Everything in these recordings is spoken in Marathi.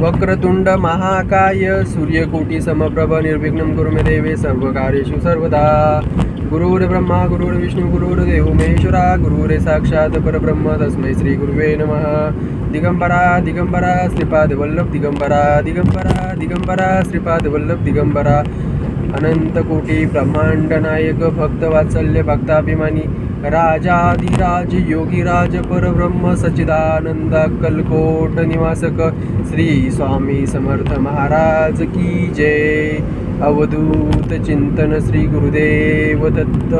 वक्रतुंड महाकाय सूर्यकोटी समप्रभ निर्विघ्नं गुरु मे देवे सर्वकार्येषु सर्वदा। गुरुर्ब्रह्मा गुरुर्विष्णू गुरुर्देव महेश्वरा गुरुरे साक्षात परब्रह्म तस्मै श्री गुरुवे नमः। दिगंबरा दिगंबरा श्रीपाद वल्लभ दिगंबरा दिगंबरा दिगंबरा श्रीपाद वल्लभ दिगंबरा अनंतकोटी ब्रह्मांड नायक भक्त वात्सल्य भक्ताभिमानी। राजाधिराज योगीराज परब्रह्म सचिदानंद कलकोट निवासक श्री स्वामी समर्थ महाराज की जय। अवधूत चिंतन श्री गुरुदेव दत्त।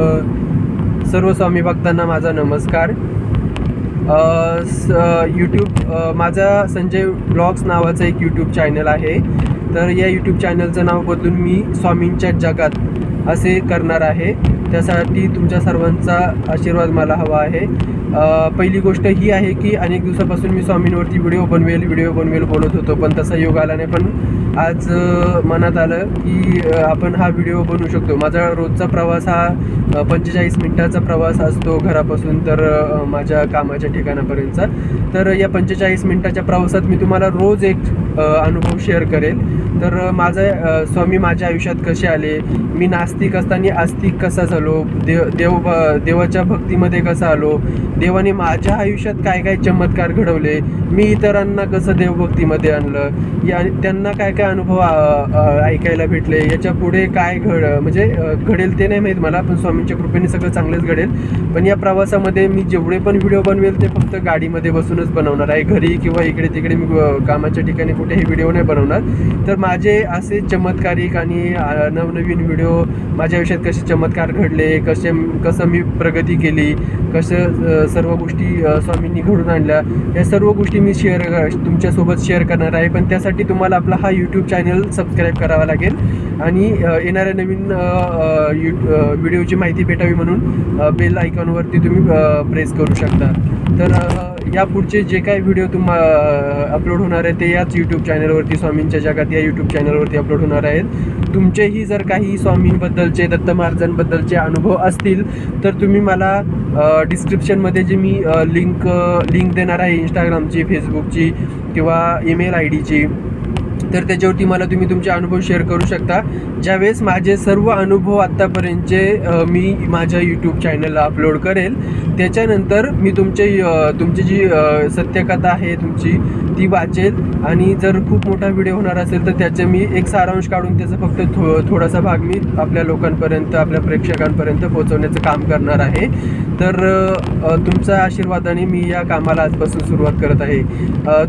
सर्व स्वामी भक्तांना माझा नमस्कार. यूट्यूब माझा संजय ब्लॉग्स नावाचं एक यूट्यूब चॅनल आहे. तर या यूट्यूब चॅनलचं नाव बदलून मी स्वामींच्या जगात असे करणार आहे. त्यासाठी तुमच्या सर्वांचा आशीर्वाद मला हवा आहे. पहिली गोष्ट ही आहे की अनेक दिवसापासून मी स्वामींवरती व्हिडिओ बनवेल व्हिडिओ बनवेल बोलत होतो पण तसा योग आला नाही. पण आज मनात आलं की आपण हा व्हिडिओ बनवू शकतो. माझा रोजचा प्रवास हा पंचेचाळीस मिनटाचा प्रवास असतो घरापासून तर माझ्या कामाच्या ठिकाणापर्यंतचा. तर या पंचेचाळीस मिनिटाच्या प्रवासात मी तुम्हाला रोज एक अनुभव शेअर करेल. तर माझं स्वामी माझ्या आयुष्यात कसे आले? मी नास्तिक असताना आस्तिक कसा झालो? देव देव देवाच्या भक्तीमध्ये कसा आलो? देवाने माझ्या आयुष्यात काय काय चमत्कार घडवले? मी इतरांना कसं देवभक्तीमध्ये आणलं? या त्यांना काय काय अनुभव ऐकायला भेटले? याच्यापुढे काय घड म्हणजे घडेल ते नाही माहीत मला पण स्वामींच्या कृपेने सगळं चांगलंच घडेल. पण या प्रवासामध्ये मी जेवढे पण व्हिडिओ बनवेल ते फक्त गाडीमध्ये बसून बसूनच बनवणार आहे. घरी किंवा इकडे तिकडे मी कामाच्या ठिकाणी कुठेही व्हिडिओ नाही बनवणार. तर माझे असे चमत्कारिक आणि नवनवीन व्हिडिओ माझ्या आयुष्यात कसे चमत्कार घडले कसे कसं मी प्रगती केली कसं सर्व गोष्टी स्वामींनी घडून आणल्या या सर्व गोष्टी मी शेअर तुमच्यासोबत शेअर करणार आहे. पण त्यासाठी तुम्हाला आपला हा यूट्यूब चॅनल सबस्क्राईब करावा लागेल. आणि येणाऱ्या नवीन यू व्हिडिओची माहिती भेटावी म्हणून बेल आयकॉनवरती तुम्ही प्रेस करू शकता. तर या पुढ पुढचे जे काही व्हिडिओ तुम्हा अपलोड होणार आहे ते याच यूट्यूब चॅनलवरती स्वामींच्या जगात या यूट्यूब चॅनलवरती अपलोड होणार आहेत. तुमचेही जर काही स्वामींबद्दलचे दत्त महाराजांबद्दलचे अनुभव असतील तर तुम्ही मला डिस्क्रिप्शनमध्ये जे मी लिंक लिंक देणार आहे इंस्टाग्रामची फेसबुकची किंवा ईमेल आय डीची तर त्याच्यावरती मला तुम्ही तुमचे अनुभव शेअर करू शकता. ज्यावेळेस माझे सर्व अनुभव आत्तापर्यंतचे मी माझ्या यूट्यूब चॅनलला अपलोड करेल त्याच्यानंतर मी तुमचे तुमची जी सत्यकथा आहे तुमची ती वाचेल. आणि जर खूप मोठा व्हिडिओ होणार असेल तर त्याचे मी एक सारांश काढून त्याचा फक्त थो थोडासा भाग मी आपल्या लोकांपर्यंत आपल्या प्रेक्षकांपर्यंत पोहोचवण्याचं काम करणार आहे. तर तुमच्या आशीर्वादाने मी या कामाला आजपासून सुरुवात करत आहे.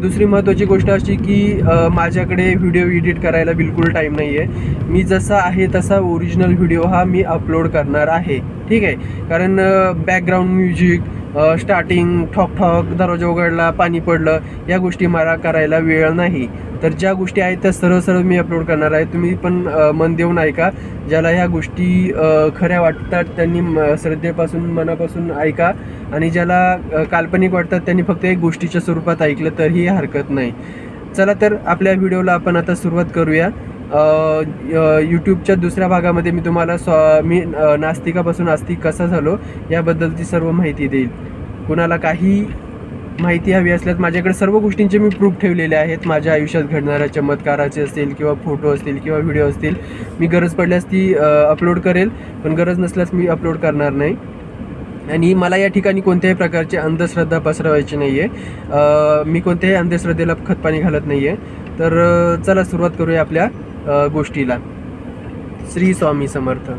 दुसरी महत्त्वाची गोष्ट अशी की माझ्याकडे व्हिडिओ एडिट करायला बिलकुल टाईम नाही आहे मी जसा आहे तसा ओरिजिनल व्हिडिओ हा मी अपलोड करणार आहे. ठीक आहे? कारण बॅकग्राऊंड म्युझिक स्टार्टिंग ठॉक ठॉक दरवाजा उघडला पाणी पडलं या गोष्टी मला करायला वेळ नाही. तर ज्या गोष्टी आहेत त्या सरळ सरळ मी अपलोड करणार आहे. तुम्ही पण मन देऊन ऐका. ज्याला ह्या गोष्टी खऱ्या वाटतात त्यांनी म- श्रद्धेपासून मनापासून ऐका. आणि ज्याला काल्पनिक वाटतात त्यांनी फक्त एक गोष्टीच्या स्वरूपात ऐकलं तरीही हरकत नाही. चला तर आपल्या व्हिडिओला आपण आता सुरुवात करूया. यूट्यूबच्या दुसऱ्या भागामध्ये मी तुम्हाला स्व मी नास्तिकापासून आस्तिक कसा झालो याबद्दलची सर्व माहिती देईल. कुणाला काही माहिती हवी असल्यास माझ्याकडे सर्व गोष्टींचे मी प्रूफ ठेवलेले आहेत. माझ्या आयुष्यात घडणाऱ्या चमत्काराचे असतील किंवा फोटो असतील किंवा व्हिडिओ असतील. मी गरज पडल्यास ती अपलोड करेल. पण गरज नसल्यास मी अपलोड करणार नाही. आणि मला या ठिकाणी कोणत्याही प्रकारची अंधश्रद्धा पसरवायची नाही आहे मी कोणत्याही अंधश्रद्धेला खतपाणी घालत नाही आहे तर चला सुरुवात करूया आपल्या गोष्टीला. श्री स्वामी समर्थ.